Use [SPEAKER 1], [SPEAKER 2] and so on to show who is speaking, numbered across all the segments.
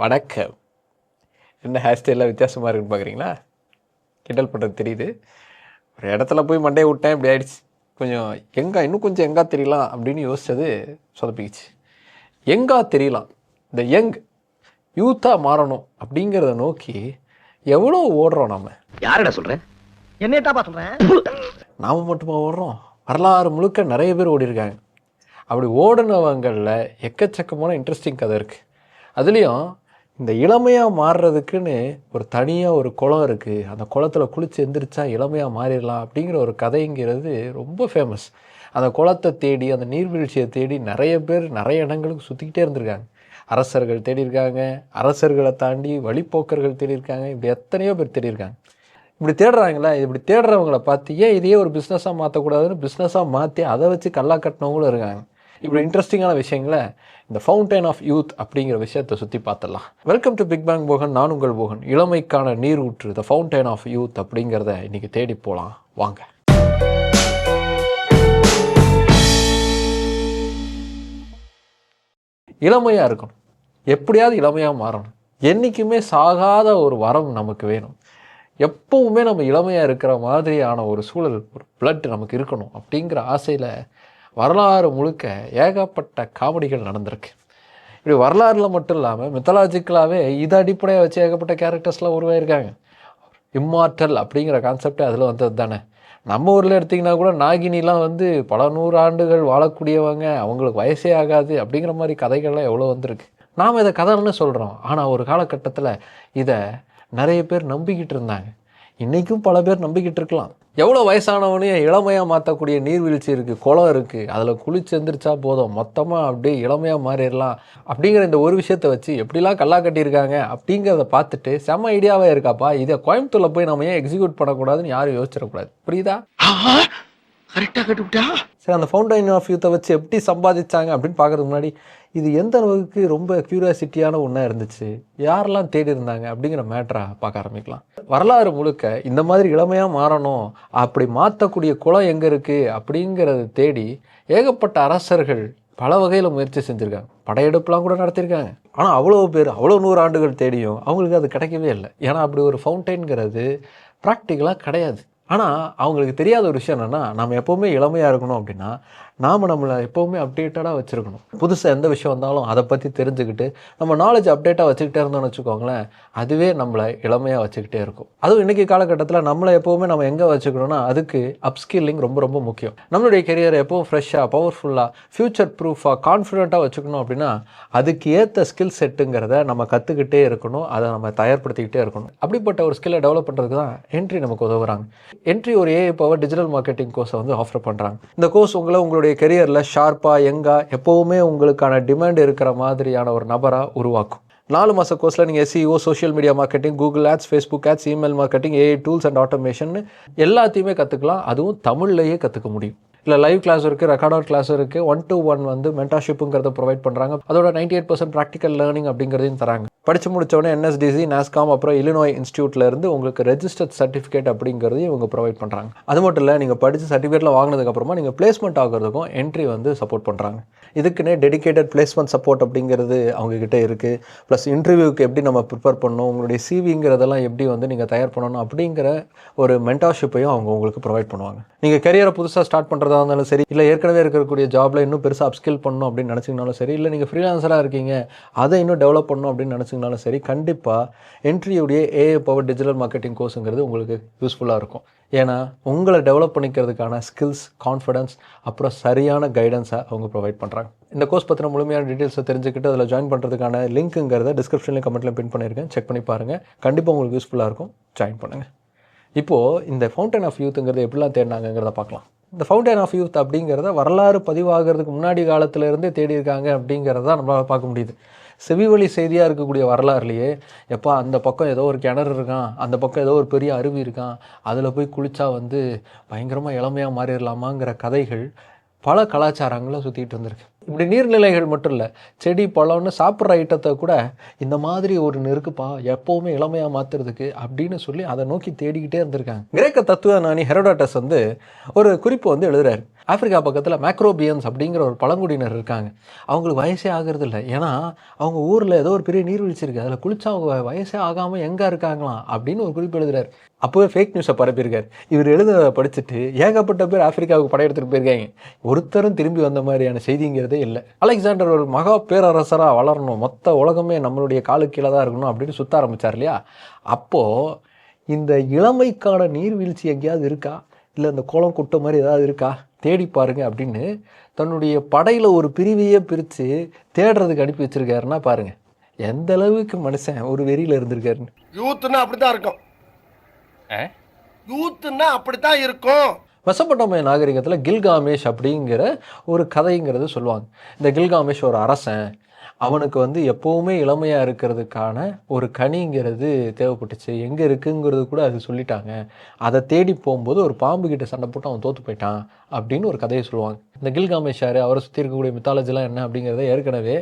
[SPEAKER 1] வணக்கம். என்ன ஹேர் ஸ்டைலில் வித்தியாசமாக இருக்குன்னு பார்க்குறீங்களா கிண்டல் பண்ணுறது தெரியுது. ஒரு இடத்துல போய் மண்டையை விட்டேன் இப்படி ஆயிடுச்சு. கொஞ்சம் எங்கா இன்னும் கொஞ்சம் எங்கா தெரியலாம் அப்படின்னு யோசிச்சது சொதப்பிக்கிச்சு. எங்கா தெரியலாம்? இந்த யங் யூத்தாக மாறணும் அப்படிங்கிறத நோக்கி எவ்வளோ ஓடுறோம் நம்ம
[SPEAKER 2] யாரடா சொல்ற?
[SPEAKER 3] என்னையட்டாப்பா சொல்றேன்
[SPEAKER 1] நாம மட்டுமா ஓடுறோம்? வரலாறு முழுக்க நிறைய பேர் ஓடி இருக்காங்க அப்படி ஓடினவங்களில் எக்கச்சக்கமான இன்ட்ரெஸ்டிங் கதை இருக்குது அதுலேயும் இந்த இளமையாக மாறுறதுக்குன்னு ஒரு தனியாக ஒரு குளம் இருக்குது அந்த குளத்தில் குளிச்சு எந்திரிச்சா இளமையாக மாறிடலாம் அப்படிங்கிற ஒரு கதைங்கிறது ரொம்ப ஃபேமஸ் அந்த குளத்தை தேடி அந்த நீர்வீழ்ச்சியை தேடி நிறைய பேர் நிறைய இடங்களுக்கு சுற்றிக்கிட்டே இருந்திருக்காங்க. அரசர்கள் தேடியிருக்காங்க. அரசர்களை தாண்டி வழிப்போக்கர்கள் தேடியிருக்காங்க. இப்படி எத்தனையோ பேர் தேடியிருக்காங்க. இப்படி தேடுறாங்களா இப்படி தேடுறவங்கள பார்த்து ஏன் இதையே ஒரு பிஸ்னஸாக மாற்றக்கூடாதுன்னு பிஸ்னஸாக மாற்றி அதை வச்சு கல்லா கட்டினவங்களும் இருக்காங்க. இப்படி இன்ட்ரெஸ்டிங்கான விஷயங்களை இந்த ஃபவுண்டைன் ஆஃப் யூத் அப்படிங்கிற விஷயத்தை சுற்றி பார்த்துடலாம். Welcome to big bang Bogan நான் உங்கள் போகன். இளமைக்கான நீர் ஊற்று த ஃபவுண்டைன் ஆஃப் யூத் அப்படிங்கிறத இன்றைக்கி தேடி போகலாம் வாங்க. இளமையாக இருக்கணும். எப்படியாவது இளமையாக மாறணும். என்றைக்குமே சாகாத ஒரு வரம் நமக்கு வேணும். எப்பவுமே நம்ம இளமையாக இருக்கிற மாதிரியான ஒரு சூழல் ஒரு பிளட் நமக்கு இருக்கணும் அப்படிங்கிற ஆசையில் வரலாறு முழுக்க ஏகப்பட்ட காமெடிகள் நடந்திருக்கு. இப்படி வரலாறுல மட்டும் இல்லாமல் மித்தலாஜிக்கலாகவே இதை அடிப்படையாக வச்சு ஏகப்பட்ட கேரக்டர்ஸ்லாம் உருவாயிருக்காங்க. இம்மார்டல் அப்படிங்கிற கான்செப்டே அதில் வந்தது தானே. நம்ம ஊரில் எடுத்திங்கன்னா கூட நாகினிலாம் வந்து பல நூறு ஆண்டுகள் வாழக்கூடியவங்க அவங்களுக்கு வயசே ஆகாது அப்படிங்கிற மாதிரி கதைகள்லாம் எவ்வளோ வந்திருக்கு. நாம் இதை கதைன்னு சொல்கிறோம் ஆனால் ஒரு காலகட்டத்தில் இதை நிறைய பேர் நம்பிக்கிட்டு இருந்தாங்க. இன்றைக்கும் பல பேர் நம்பிக்கிட்டு இருக்கலாம். எவ்வளோ வயசானவனையும் இளமையாக மாற்றக்கூடிய நீர்வீழ்ச்சி இருக்குது குளம் இருக்குது அதில் குளிச்சு எந்திரிச்சா போதும் மொத்தமாக அப்படியே இளமையாக மாறிடலாம் அப்படிங்கிற இந்த ஒரு விஷயத்தை வச்சு எப்படிலாம் கல்லா கட்டியிருக்காங்க அப்படிங்கிறத பார்த்துட்டு செம்ம ஐடியாவே இருக்காப்பா. இதை கோயம்புத்தூரில் போய் நம்ம ஏன் எக்ஸிக்யூட் பண்ணக்கூடாதுன்னு யாரும் யோசிச்சிடக்கூடாது. புரியுதா?
[SPEAKER 2] கரெக்டாக கட்டுவிட்டா
[SPEAKER 1] சரி அந்த ஃபவுண்டைன் ஆஃப் யூத்தை வச்சு எப்படி சம்பாதிச்சாங்க அப்படின்னு பார்க்கறதுக்கு முன்னாடி இது எந்த அளவுக்கு ரொம்ப க்யூரியாசிட்டியான ஒன்றா இருந்துச்சு? யாரெல்லாம் தேடி இருந்தாங்க அப்படிங்கிற மேட்ரா பார்க்க ஆரம்பிக்கலாம். வரலாறு முழுக்க இந்த மாதிரி இளமையாக மாறணும் அப்படி மாற்றக்கூடிய குளம் எங்கே இருக்குது அப்படிங்கிறத தேடி ஏகப்பட்ட அரசர்கள் பல வகையில் முயற்சி செஞ்சுருக்காங்க. படையெடுப்புலாம் கூட நடத்தியிருக்காங்க ஆனால் அவ்வளோ பேர் அவ்வளோ நூறு ஆண்டுகள் தேடியும் அவங்களுக்கு அது கிடைக்கவே இல்லை. ஏன்னா அப்படி ஒரு ஃபவுண்டைன்ங்கிறது ப்ராக்டிக்கலாக கிடையாது. ஆனால் அவங்களுக்கு தெரியாத ஒரு விஷயம் என்னென்னா நம்ம எப்போவுமே இளமையாக இருக்கணும் அப்படின்னா நாம் நம்மளை எப்போவுமே அப்டேட்டடாக வச்சுருக்கணும். புதுசாக எந்த விஷயம் வந்தாலும் அதை பற்றி தெரிஞ்சுக்கிட்டு நம்ம நாலேஜ் அப்டேட்டாக வச்சுக்கிட்டே இருந்தோம்னு வச்சுக்கோங்களேன் அதுவே நம்மளை இளமையாக வச்சுக்கிட்டே இருக்கும். அதுவும் இன்றைக்கி காலகட்டத்தில் நம்மளை எப்போவுமே நம்ம எங்கே வச்சுக்கணும்னா அதுக்கு அப்ஸ்கில்லிங் ரொம்ப ரொம்ப முக்கியம். நம்மளுடைய கெரியரை எப்போவும் ஃப்ரெஷ்ஷாக பவர்ஃபுல்லாக ஃப்யூச்சர் ப்ரூஃபாக கான்ஃபிடென்ட்டாக வச்சுக்கணும் அப்படின்னா அதுக்கு ஏற்ற ஸ்கில் செட்டுங்கிறத நம்ம கற்றுக்கிட்டே இருக்கணும் அதை நம்ம தயார்படுத்திக்கிட்டே இருக்கணும். அப்படிப்பட்ட ஒரு ஸ்கில்லை டெவலப் பண்ணுறதுக்கு தான் என்ட்ரி நமக்கு உதவுறாங்க. என்ட்ரி ஒரு ஏஐ பவர் டிஜிட்டல் மார்க்கெட்டிங் கோர்ஸை வந்து ஆஃபர் பண்ணுறாங்க இந்த கோர்ஸ் உங்களை உங்களுடைய கெரியரில் ஷார்ப்பாக எங்காக எப்போவுமே உங்களுக்கான டிமாண்ட் இருக்கிற மாதிரியான ஒரு நபராக உருவாக்கும். நாலு மாத கோர்ஸில் நீங்கள் SEO social media marketing Google ads Facebook ads email marketing AI tools and automation எல்லாத்தையுமே கற்றுக்கலாம் அதுவும் தமிழ்லையே கற்றுக்க முடியும். இல்லை லைவ் கிளாஸ் இருக்குது ரெக்கார்டர் கிளாஸ் இருக்குது ஒன் டு ஒன் வந்து மென்டர்ஷிப்புங்கிறத ப்ரொவைட் பண்ணுறாங்க அதோட ninety eight percent practical learning அப்படிங்கிறதையும் தராங்க. படித்து முடித்தோடனே என்எஸ்டிசி நாஸ்காம் அப்புறம் இலினோய் இன்ஸ்டியூட்லேருந்து உங்களுக்கு ரெஜிஸ்டர்ட் சர்டிஃபிகேட் அப்படிங்கிறதையும் இவங்க ப்ரொவைட் பண்ணுறாங்க அது மட்டும் இல்லை நீங்கள் படித்து சர்டிஃபிகேட்டில் வாங்கினதுக்கப்புறமா நீங்கள் பிளேஸ்மெண்ட் ஆகிறதுக்கும் என்ட்ரி வந்து சப்போர்ட் பண்ணுறாங்க இதுக்குன்னே டெடிகேட்டட் பிளேஸ்மெண்ட் சப்போர்ட் அப்படிங்கிறது அவங்கக்கிட்ட இருக்குது ப்ளஸ் இன்டர்வியூக்கு எப்படி நம்ம ப்ரிப்பேர் பண்ணணும் உங்களுடைய சிவிங்கிறதெல்லாம் எப்படி வந்து நீங்கள் தயார் பண்ணணும் அப்படிங்கிற ஒரு மென்டார்ஷிப்பையும் அவங்க உங்களுக்கு ப்ரொவைட் பண்ணுவாங்க. நீங்கள் கரியரை புதுசாக ஸ்டார்ட் பண்ணுறதா இருந்தாலும் சரி இல்லை ஏற்கனவே இருக்கக்கூடிய ஜாபில் இன்னும் பெருசாக அப்ஸ்கில் பண்ணணும் அப்படின்னு நினச்சிங்கனாலும் சரி இல்லை நீங்கள் ஃப்ரீலான்சராக இருக்கீங்க அதை இன்னும் டெவலப் பண்ணணும் அப்படின்னு நினச்சிங்கனாலும் சரி கண்டிப்பாக என்ட்ரியுடைய ஏஏ பவர் டிஜிட்டல் மார்க்கெட்டிங் கோர்ஸுங்கிறது உங்களுக்கு யூஸ்ஃபுல்லாக இருக்கும். ஏன்னா உங்களை டெவலப் பண்ணிக்கிறதுக்கான ஸ்கில்ஸ் கான்ஃபிடன்ஸ் அப்புறம் சரியான கைடன்ஸை அவங்க ப்ரொவைட் பண்ணுறாங்க இந்த கோர்ஸ் பற்றின முழுமையான டீட்டெயில்ஸை தெரிஞ்சுக்கிட்டு அதில் ஜாயின் பண்ணுறதுக்கான லிங்க்குங்கிறத டிஸ்கிரிப்ஷனில் கமெண்ட்டில் பின் பண்ணியிருக்கேன் செக் பண்ணி பாருங்கள் கண்டிப்பாக உங்களுக்கு யூஸ்ஃபுல்லாக இருக்கும். ஜாயின் பண்ணுங்கள் இப்போது இந்த ஃபவுண்டன் ஆஃப் யூத்துங்கிறத எப்படிலாம் தேடினாங்கங்கிறத பார்க்கலாம். இந்த ஃபவுண்டன் ஆஃப் யூத் அப்படிங்கிறத வரலாறு பதிவாகிறதுக்கு முன்னாடி காலத்திலேருந்தே தேடி இருக்காங்க அப்படிங்கிறத நம்மளால் பார்க்க முடியுது. செவிவழி செய்தியாக இருக்கக்கூடிய வரலாறுலையே எப்பா அந்த பக்கம் ஏதோ ஒரு கிணறு இருக்கான் அந்த பக்கம் ஏதோ ஒரு பெரிய அருவி இருக்கான் அதில் போய் குளித்தா வந்து பயங்கரமாக இளமையாக மாறிடலாமாங்கிற கதைகள் பல கலாச்சாரங்களும் சுற்றிட்டு வந்திருக்கு இப்படி நீர்நிலைகள் மட்டும் இல்லை செடி பழம்னு சாப்பிட்ற ஐட்டத்தை கூட இந்த மாதிரி ஒரு நெருக்குப்பா எப்போவுமே இளமையாக மாற்றுறதுக்கு அப்படின்னு சொல்லி அதை நோக்கி தேடிக்கிட்டே இருந்திருக்காங்க. கிரேக்க தத்துவ நாணி ஹெரோடாட்டஸ் வந்து ஒரு குறிப்பு வந்து எழுதுறாரு. ஆப்பிரிக்கா பக்கத்தில் மேக்ரோபியன்ஸ் அப்படிங்கிற ஒரு பழங்குடியினர் இருக்காங்க. அவங்களுக்கு வயசே ஆகிறது இல்லை ஏன்னா அவங்க ஊரில் ஏதோ ஒரு பெரிய நீர்வீழ்ச்சி இருக்குது அதில் குளிச்சா அவங்க வயசே ஆகாமல் எங்கே இருக்காங்களாம் அப்படின்னு ஒரு குறிப்பு எழுதுறாரு. அப்போவே ஃபேக் நியூஸை பரப்பியிருக்கார். இவர் எழுத படிச்சுட்டு ஏகப்பட்ட பேர் ஆப்பிரிக்காவுக்கு படையெடுத்துட்டு போயிருக்காங்க. ஒருத்தரும் திரும்பி வந்த மாதிரியான செய்திங்கிறதே இல்லை. அலெக்சாண்டர் ஒரு மகா பேரரசராக வளரணும். மொத்த உலகமே நம்மளுடைய காலுக்கு கீழே தான் இருக்கணும் அப்படின்னு சுத்த ஆரம்பித்தார் இல்லையா? அப்போது இந்த இளமைக்கான நீர்வீழ்ச்சி எங்கேயாவது இருக்கா? இல்லை இந்த குளம் குட்டை மாதிரி ஏதாவது இருக்கா? தேடி பாருங்க அப்படின்னு தன்னுடைய படையில் ஒரு பிரிவையே பிரித்து தேடுறதுக்கு அனுப்பி வச்சிருக்காருன்னா பாருங்க. எந்த அளவுக்கு மனுஷன் ஒரு வெறியில் இருந்திருக்காருன்னு.
[SPEAKER 3] யூத்துன்னா அப்படித்தான் இருக்கும். யூத்துன்னா அப்படித்தான் இருக்கும்.
[SPEAKER 1] மெசபட்டோமிய நாகரிகத்தில் கில்காமேஷ் அப்படிங்கிற ஒரு கதைங்கிறது சொல்லுவாங்க. இந்த கில்காமேஷ் ஒரு அரசன் அவனுக்கு வந்து எப்போவுமே இளமையாக இருக்கிறதுக்கான ஒரு கனிங்கிறது தேவைப்பட்டுச்சு. எங்கே இருக்குங்கிறது கூட அது சொல்லிட்டாங்க. அதை தேடி போகும்போது ஒரு பாம்பு கிட்ட சண்டை போட்டு அவன் தோற்று போயிட்டான் அப்படின்னு ஒரு கதையை சொல்லுவாங்க. இந்த கில்காமேஷார் அவரை சுற்றி இருக்கக்கூடிய மித்தாலஜிலாம் என்ன அப்படிங்கிறத ஏற்கனவே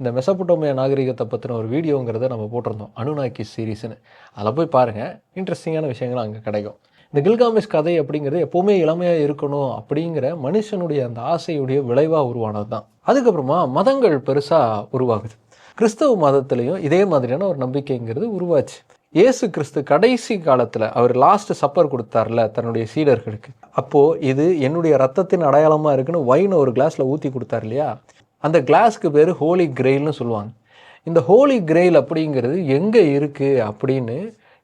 [SPEAKER 1] இந்த மெசபட்டோமிய நாகரிகத்தை பற்றின ஒரு வீடியோங்கிறத நம்ம போட்டிருந்தோம். அனுநாக்கி சீரீஸ்னு அதில் போய் பாருங்கள் இன்ட்ரெஸ்டிங்கான விஷயங்கள் அங்கே கிடைக்கும். இந்த கில்காமேஷ் கதை அப்படிங்கிறது எப்போவுமே இளமையாக இருக்கணும் அப்படிங்கிற மனுஷனுடைய அந்த ஆசையுடைய விளைவாக உருவானது தான் அதுக்கப்புறமா மதங்கள் பெருசாக உருவாகுது. கிறிஸ்தவ மதத்துலேயும் இதே மாதிரியான ஒரு நம்பிக்கைங்கிறது உருவாச்சு. இயேசு கிறிஸ்து கடைசி காலத்தில் அவர் லாஸ்ட் சப்பர் கொடுத்தார்ல தன்னுடைய சீடர்களுக்கு. அப்போது இது என்னுடைய ரத்தத்தின் அடையாளமாக இருக்குன்னு வைனை ஒரு கிளாஸில் ஊற்றி கொடுத்தார் இல்லையா? அந்த கிளாஸ்க்கு பேர் ஹோலி கிரெயில்னு சொல்லுவாங்க. இந்த ஹோலி கிரெயில் அப்படிங்கிறது எங்கே இருக்குது அப்படின்னு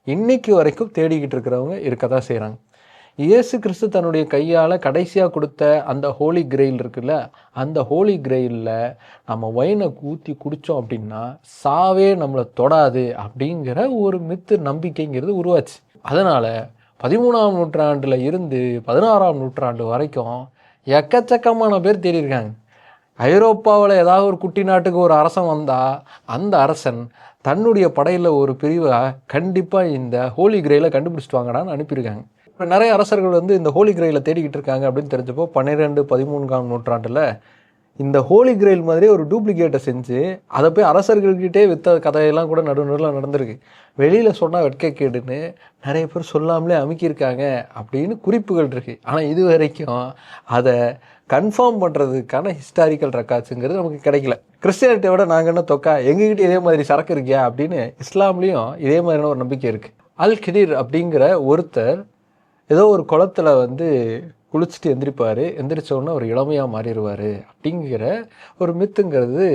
[SPEAKER 1] இன்னைக்கு வரைக்கும் தேடிக்கிட்டு இருக்கிறவங்க இருக்க தான் செய்கிறாங்க இயேசு கிறிஸ்து தன்னுடைய கையால் கடைசியாக கொடுத்த அந்த ஹோலி கிரெயில் இருக்குல்ல அந்த ஹோலி கிரெயிலில் நம்ம ஒயினை ஊற்றி குடித்தோம் அப்படின்னா சாவே நம்மளை தொடாது அப்படிங்கிற ஒரு மித்து நம்பிக்கைங்கிறது உருவாச்சு. அதனால் பதிமூணாம் நூற்றாண்டில் இருந்து பதினாறாம் நூற்றாண்டு வரைக்கும் எக்கச்சக்கமான பேர் தேடி இருக்காங்க ஐரோப்பாவில் ஏதாவது ஒரு குட்டி நாட்டுக்கு ஒரு அரசன் வந்தால் அந்த அரசன் தன்னுடைய படையில் ஒரு பிரிவை கண்டிப்பாக இந்த ஹோலி கிரேயில் கண்டுபிடிச்சிட்டு வாங்கடான்னு அனுப்பியிருக்காங்க. இப்போ நிறைய அரசர்கள் வந்து இந்த ஹோலி கிரேயில் தேடிக்கிட்டு இருக்காங்க அப்படின்னு தெரிஞ்சப்போ பன்னிரெண்டு பதிமூன்றாம் நூற்றாண்டில் இந்த ஹோலி கிரெயில் மாதிரி ஒரு டூப்ளிகேட்டை செஞ்சு அதை போய் அரசர்கள்கிட்டே விற்ற கதையெல்லாம் கூட நடு நடுவில் நடந்திருக்கு. வெளியில் சொன்னால் வெட்கக்கேடுன்னு நிறைய பேர் சொல்லாமலே அமுக்கியிருக்காங்க அப்படின்னு குறிப்புகள் இருக்குது ஆனால் இது வரைக்கும் அதை கன்ஃபார்ம் பண்ணுறதுக்கான ஹிஸ்டாரிக்கல் ரெக்கார்ட்ஸுங்கிறது நமக்கு கிடைக்கல. கிறிஸ்டியானிட்டியை விட நாங்கள் என்ன தொக்கா? எங்ககிட்ட இதே மாதிரி சரக்கு இருக்கியா? அப்படின்னு இஸ்லாம்லேயும் இதே மாதிரியான ஒரு நம்பிக்கை இருக்குது அல் கிதிர் அப்படிங்கிற ஒருத்தர் ஏதோ ஒரு குளத்துல வந்து குளிச்சுட்டு எந்திரிப்பார். எந்திரிச்சோடனே ஒரு இளமையாக மாறிடுவார். அப்படிங்கிற ஒரு மித்துங்கிறது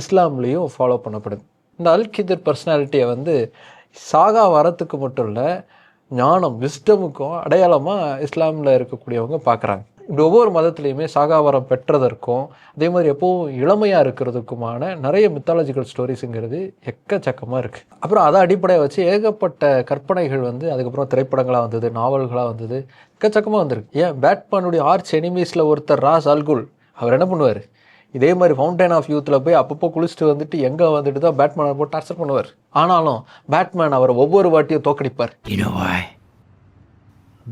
[SPEAKER 1] இஸ்லாம்லேயும் ஃபாலோ பண்ணப்படுது. இந்த அல்கிதர் பர்சனாலிட்டியை வந்து சாகா வரத்துக்கு மட்டும் இல்லை ஞானம் விஸ்டமுக்கும் அடையாளமாக இஸ்லாமில் இருக்கக்கூடியவங்க பார்க்குறாங்க இப்படி ஒவ்வொரு மதத்துலேயுமே சாகாவரம் பெற்றதற்கும் அதே மாதிரி எப்போவும் இளமையாக இருக்கிறதுக்குமான நிறைய மித்தாலஜிக்கல் ஸ்டோரிஸுங்கிறது எக்கச்சக்கமாக இருக்குது அப்புறம் அதை அடிப்படையாக வச்சு ஏகப்பட்ட கற்பனைகள் வந்து அதுக்கப்புறம் திரைப்படங்களாக வந்தது நாவல்களாக வந்தது எக்கச்சக்கமாக வந்திருக்கு. ஏன்? பேட்மேனுடைய ஆர்ச் எனிமீஸில் ஒருத்தர் ராஸ் அல்குல் அவர் என்ன பண்ணுவார்? இதே மாதிரி ஃபவுண்டைன் ஆஃப் யூத்தில் போய் அப்பப்போ குளிச்சுட்டு வந்துட்டு எங்கே வந்துட்டு தான் பேட்மேனை போட்டு டார்ச்சர் பண்ணுவார். ஆனாலும் பேட்மேன் அவரை ஒவ்வொரு வாட்டியும் தோக்கடிப்பார்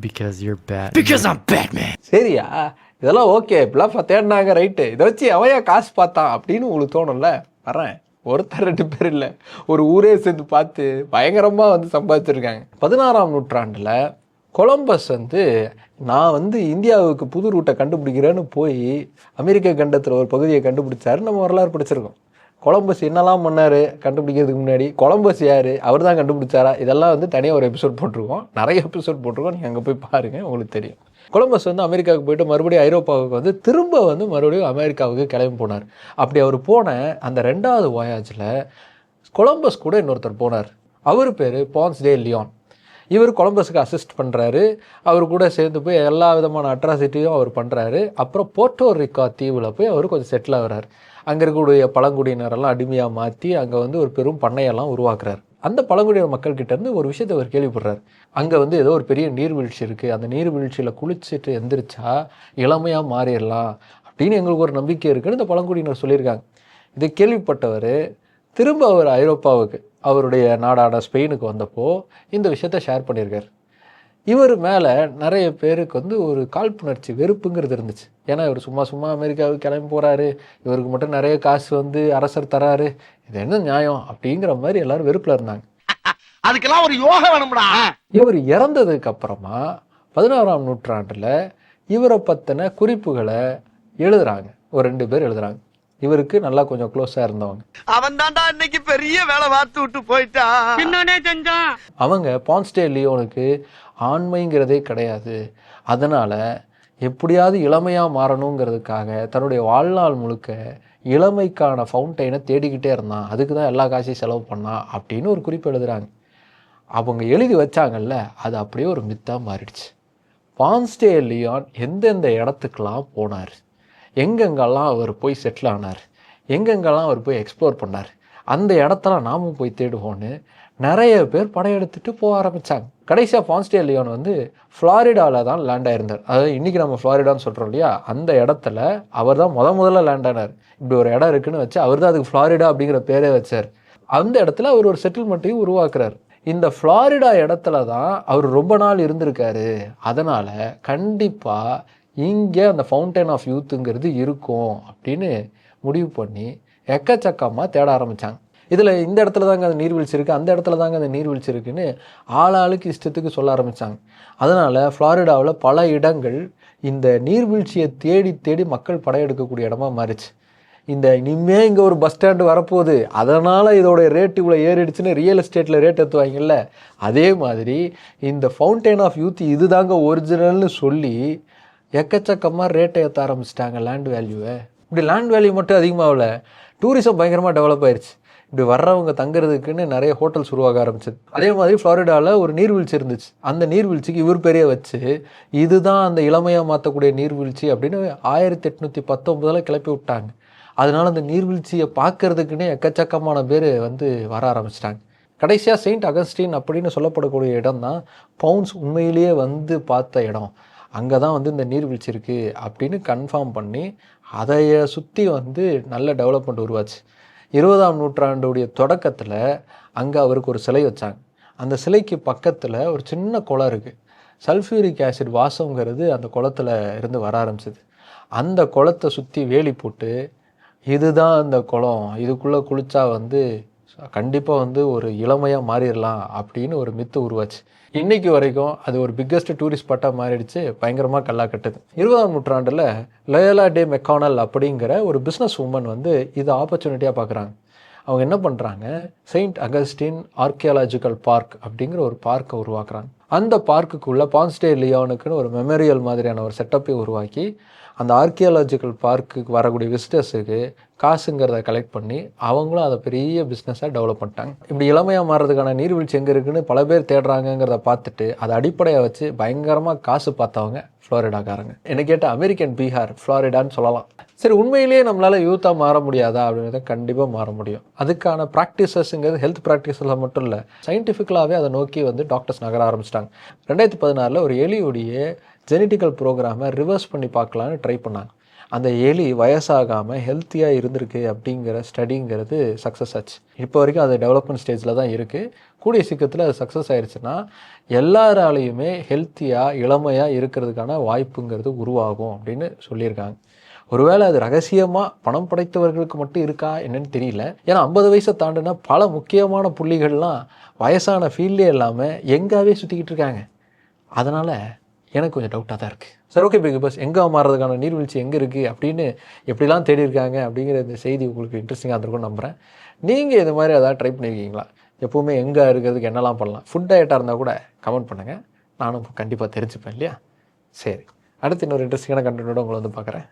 [SPEAKER 4] Because you're bad.
[SPEAKER 2] Because I'm Batman.
[SPEAKER 1] சரியா? இதெல்லாம் ஓகே பிளஃபை தேடினாங்க ரைட்டு இதை வச்சு அவையா காசு பார்த்தான் அப்படின்னு உங்களுக்கு தோணும்ல? வரேன். ஒருத்தர் ரெண்டு பேர் இல்லை. ஒரு ஊரே சேர்ந்து பார்த்து பயங்கரமாக வந்து சம்பாதிச்சிருக்காங்க. பதினாறாம் நூற்றாண்டில் கொலம்பஸ் வந்து நான் வந்து இந்தியாவுக்கு புது ரூட்டை கண்டுபிடிக்கிறேன்னு போய் அமெரிக்க கண்டத்தில் ஒரு பகுதியை கண்டுபிடிச்சாரு. நம்ம வரலாறு படிச்சிருக்கோம். கொலம்பஸ் என்னெல்லாம் பண்ணார் கண்டுபிடிக்கிறதுக்கு முன்னாடி? கொலம்பஸ் யார்? அவர் தான் கண்டுபிடிச்சாரா? இதெல்லாம் வந்து தனியாக ஒரு எபிசோட் போட்டிருக்கோம். நிறைய எபிசோட் போட்டிருக்கோம். நீங்கள் அங்கே போய் பாருங்கள் உங்களுக்கு தெரியும். கொலம்பஸ் வந்து அமெரிக்காவுக்கு போயிட்டு மறுபடியும் ஐரோப்பாவுக்கு வந்து திரும்ப வந்து மறுபடியும் அமெரிக்காவுக்கு கிளம்பி போனார். அப்படி அவர் போன அந்த ரெண்டாவது வாயாஜில் கொலம்பஸ் கூட இன்னொருத்தர் போனார். அவர் பேர் பான்ஸ் டே லியான் இவர் கொலம்பஸுக்கு அசிஸ்ட் பண்ணுறாரு அவர் கூட சேர்ந்து போய் எல்லா விதமான அட்ராசிட்டியும் அவர் பண்ணுறாரு அப்புறம் போர்ட்டோ ரிக்கா தீவில் போய் அவர் கொஞ்சம் செட்டில் ஆகிறார். அங்கே இருக்கக்கூடிய பழங்குடியினரெல்லாம் அடிமையாக மாற்றி அங்கே வந்து ஒரு பெரும் பண்ணையெல்லாம் உருவாக்குறாரு. அந்த பழங்குடியினர் மக்கள்கிட்ட இருந்து ஒரு விஷயத்தை அவர் கேள்விப்படுறாரு. அங்கே வந்து ஏதோ ஒரு பெரிய நீர்வீழ்ச்சி இருக்குது அந்த நீர்வீழ்ச்சியில் குளிச்சுட்டு எந்திரிச்சா இளமையாக மாறிடலாம் அப்படின்னு எங்களுக்கு ஒரு நம்பிக்கை இருக்குன்னு இந்த பழங்குடியினர் சொல்லியிருக்காங்க. இதை கேள்விப்பட்டவர் திரும்ப அவர் ஐரோப்பாவுக்கு அவருடைய நாடான ஸ்பெயினுக்கு வந்தப்போ இந்த விஷயத்த ஷேர் பண்ணியிருக்கார். இவர் மேலே நிறைய பேருக்கு வந்து ஒரு காழ்ப்புணர்ச்சி வெறுப்புங்கிறது இருந்துச்சு. ஏன்னா இவர் சும்மா சும்மா அமெரிக்காவுக்கு கிளம்பி போகிறாரு இவருக்கு மட்டும் நிறைய காசு வந்து அரசர் தராரு. இது என்ன நியாயம் அப்படிங்கிற மாதிரி எல்லாரும் வெறுப்பில் இருந்தாங்க.
[SPEAKER 3] அதுக்கெல்லாம் ஒரு யோகம் வேணும்டா.
[SPEAKER 1] இவர் இறந்ததுக்கு அப்புறமா பதினாறாம் நூற்றாண்டில் இவரை பற்றின குறிப்புகளை எழுதுறாங்க. ஒரு ரெண்டு பேர் எழுதுறாங்க. இவருக்கு நல்லா கொஞ்சம் க்ளோஸாக இருந்தவங்க.
[SPEAKER 2] அவன் தான்டா இன்னைக்கு பெரிய வேலை பார்த்து விட்டு போயிட்டான்
[SPEAKER 1] அவங்க பான்ஸ்டே லியோனுக்கு ஆண்மைங்கிறதே கிடையாது. அதனால் எப்படியாவது இளமையாக மாறணுங்கிறதுக்காக தன்னுடைய வாழ்நாள் முழுக்க இளமைக்கான ஃபவுண்டைனை தேடிக்கிட்டே இருந்தான். அதுக்கு தான் எல்லா காசையும் செலவு பண்ணான் அப்படின்னு ஒரு குறிப்பு எழுதுறாங்க. அவங்க எழுதி வச்சாங்கல்ல அது அப்படியே ஒரு மித்தாக மாறிடுச்சு. பான்ஸ்டே லியான் எந்தெந்த இடத்துக்கெல்லாம் போனார்? எங்கெங்கெல்லாம் அவர் போய் செட்டில் ஆனார் எங்கெங்கெல்லாம் அவர் போய் எக்ஸ்ப்ளோர் பண்ணார் அந்த இடத்தெல்லாம் நாமும் போய் தேடுவோன்னு நிறைய பேர் படையெடுத்துட்டு போக ஆரம்பித்தாங்க கடைசியாக பான்ஸ்டே லியோன் வந்து ஃப்ளாரிடாவில் தான் லேண்ட் ஆயிருந்தார். அதாவது இன்றைக்கி நம்ம ஃப்ளாரிடான்னு சொல்கிறோம் இல்லையா அந்த இடத்துல அவர் தான் முத முதல்ல லேண்ட் ஆனார். இப்படி ஒரு இடம் இருக்குன்னு வச்சு அவர் தான் அதுக்கு ஃப்ளாரிடா அப்படிங்கிற பேரே வச்சார். அந்த இடத்துல அவர் ஒரு செட்டில்மெண்ட்டையும் உருவாக்குறார். இந்த ஃப்ளாரிடா இடத்துல தான் அவர் ரொம்ப நாள் இருந்திருக்காரு. அதனால் கண்டிப்பாக இங்கே அந்த ஃபவுண்டைன் ஆஃப் யூத்துங்கிறது இருக்கும் அப்படின்னு முடிவு பண்ணி எக்கச்சக்கமாக தேட ஆரம்பித்தாங்க இதில் இந்த இடத்துல தாங்க அந்த நீர்வீழ்ச்சி இருக்குது அந்த இடத்துல தாங்க அந்த நீர்வீழ்ச்சி இருக்குன்னு ஆளாளுக்கு இஷ்டத்துக்கு சொல்ல ஆரம்பித்தாங்க அதனால் ஃப்ளாரிடாவில் பல இடங்கள் இந்த நீர்வீழ்ச்சியை தேடி தேடி மக்கள் படையெடுக்கக்கூடிய இடமா மாறிச்சு. இந்த இனிமே இங்கே ஒரு பஸ் ஸ்டாண்டு வரப்போகுது அதனால் இதோட ரேட் இவ்வளோ ஏறிடுச்சுன்னு ரியல் எஸ்டேட்டில் ரேட் ஏற்றுவாங்கல்ல அதே மாதிரி இந்த ஃபவுண்டைன் ஆஃப் யூத் இதுதாங்க ஒரிஜினல்னு சொல்லி எக்கச்சக்கமாக ரேட்டை ஏற்ற ஆரம்பிச்சிட்டாங்க லேண்ட் வேல்யூவை இப்படி லேண்ட் வேல்யூ மட்டும் அதிகமாகல. டூரிசம் பயங்கரமாக டெவலப் ஆயிடுச்சு இப்படி வர்றவங்க தங்குறதுக்குன்னு நிறைய ஹோட்டல்ஸ் உருவாக ஆரம்பிச்சது. அதே மாதிரி ஃப்ளாரிடாவில் ஒரு நீர்வீழ்ச்சி இருந்துச்சு. அந்த நீர்வீழ்ச்சிக்கு இவர் பெரிய வச்சு இதுதான் அந்த இளமையாக மாற்றக்கூடிய நீர்வீழ்ச்சி அப்படின்னு ஆயிரத்தி எட்நூற்றி பத்தொம்பதில் கிளப்பி விட்டாங்க. அதனால் அந்த நீர்வீழ்ச்சியை பார்க்கறதுக்குன்னே எக்கச்சக்கமான பேர் வந்து வர ஆரம்பிச்சிட்டாங்க. கடைசியாக செயின்ட் அகஸ்டின் அப்படின்னு சொல்லப்படக்கூடிய இடம் தான் பவுன்ஸ் உண்மையிலேயே வந்து பார்த்த இடம். அங்கே தான் வந்து இந்த நீர்வீழ்ச்சி இருக்குது அப்படின்னு கன்ஃபார்ம் பண்ணி அதைய சுற்றி வந்து நல்ல டெவலப்மெண்ட் உருவாச்சு. இருபதாம் நூற்றாண்டுடைய தொடக்கத்தில் அங்கே அவருக்கு ஒரு சிலை வச்சாங்க. அந்த சிலைக்கு பக்கத்தில் ஒரு சின்ன குளம் இருக்குது சல்ஃபியூரிக் ஆசிட் வாசம்ங்கிறது அந்த குளத்துல இருந்து வர ஆரம்பிச்சது. அந்த குளத்தை சுற்றி வேலி போட்டு இதுதான் அந்த குளம். இதுக்குள்ளே குளித்தா வந்து கண்டிப்பாக வந்து ஒரு இளமையாக மாறிடலாம் அப்படின்னு ஒரு மித்து உருவாச்சு. இன்னைக்கு வரைக்கும் அது ஒரு பிக்கஸ்ட் டூரிஸ்ட் ஸ்பாட்டாக மாறிடுச்சு பயங்கரமாக கல்லா கட்டுது இருபதாம் நூற்றாண்டில் லயோலா டே மெக்கானல் அப்படிங்கிற ஒரு பிஸ்னஸ் உமன் வந்து இதை ஆப்பர்ச்சுனிட்டியாக பார்க்குறாங்க அவங்க என்ன பண்ணுறாங்க செயின்ட் அகஸ்டின் ஆர்கியாலஜிக்கல் பார்க் அப்படிங்கிற ஒரு பார்க்கை உருவாக்குறாங்க. அந்த பார்க்குக்குள்ளே பான்ஸ்டே லியோனுக்குன்னு ஒரு மெமோரியல் மாதிரியான ஒரு செட்டப்பை உருவாக்கி அந்த ஆர்கியாலஜிக்கல் பார்க்குக்கு வரக்கூடிய விசிட்டர்ஸுக்கு காசுங்கிறத கலெக்ட் பண்ணி அவங்களும் அதை பெரிய பிஸ்னஸாக டெவலப் பண்ணிட்டாங்க. இப்படி இளமையாக மாறுறதுக்கான நீர்வீழ்ச்சி எங்கே இருக்குன்னு பல பேர் தேடுறாங்கங்கிறத பார்த்துட்டு அதை அடிப்படையாக வச்சு பயங்கரமாக காசு பார்த்தவங்க ஃப்ளோரிடாக்காரங்க என்ன கேட்டால் அமெரிக்கன் பீகார் ஃப்ளாரிடான்னு சொல்லலாம். சரி உண்மையிலேயே நம்மளால் யூத்தாக மாற முடியாதா? அப்படின்றத கண்டிப்பாக மாற முடியும். அதுக்கான ப்ராக்டிசஸ்ங்கிறது ஹெல்த் ப்ராக்டிஸில் மட்டும் இல்லை சயின்டிஃபிக்கலாகவே அதை நோக்கி வந்து டாக்டர்ஸ் நகர ஆரம்பிச்சிட்டாங்க. ரெண்டாயிரத்தி பதினாறில் ஒரு எலியுடைய ஜெனட்டிக்கல் ப்ரோக்ராமை ரிவர்ஸ் பண்ணி பார்க்கலான்னு ட்ரை பண்ணாங்க. அந்த எலி வயசாகாமல் ஹெல்த்தியாக இருந்திருக்கு அப்படிங்கிற ஸ்டடிங்கிறது சக்ஸஸ் ஆச்சு. இப்போ வரைக்கும் அது டெவலப்மெண்ட் ஸ்டேஜில் தான் இருக்குது கூடிய சீக்கிரத்தில் அது சக்ஸஸ் ஆயிடுச்சுன்னா எல்லாராலையுமே ஹெல்த்தியாக இளமையாக இருக்கிறதுக்கான வாய்ப்புங்கிறது உருவாகும் அப்படின்னு சொல்லியிருக்காங்க. ஒருவேளை அது ரகசியமாக பணம் படைத்தவர்களுக்கு மட்டும் இருக்கா என்னன்னு தெரியல. ஏன்னா ஐம்பது வயசை தாண்டினா பல முக்கியமான புள்ளிகள்லாம் வயசான ஃபீல்டே இல்லாமல் எங்காவே சுற்றிக்கிட்டு இருக்காங்க. அதனால் எனக்கு கொஞ்சம் டவுட்டாக தான் இருக்குது சரி ஓகே பிக் பாஸ் எங்கே மாறுறதுக்கான நீர்வீழ்ச்சி எங்கே இருக்குது அப்படின்னு எப்படிலாம் தேடி இருக்காங்க அப்படிங்கிற இந்த செய்தி உங்களுக்கு இன்ட்ரெஸ்டிங்காக இருந்திருக்கும் நம்புகிறேன் நீங்கள் இது மாதிரி ஏதாவது ட்ரை பண்ணியிருக்கீங்களா எப்போவுமே எங்கே இருக்கிறதுக்கு என்னெல்லாம் பண்ணலாம்? ஃபுட் டயட்டாக இருந்தால் கூட கமெண்ட் பண்ணுங்கள் நானும் கண்டிப்பாக தெரிஞ்சுப்பேன் இல்லையா? சரி அடுத்து இன்னொரு இன்ட்ரெஸ்டிங்கான கண்டென்ட்டோட உங்களை வந்து பார்க்குறேன்.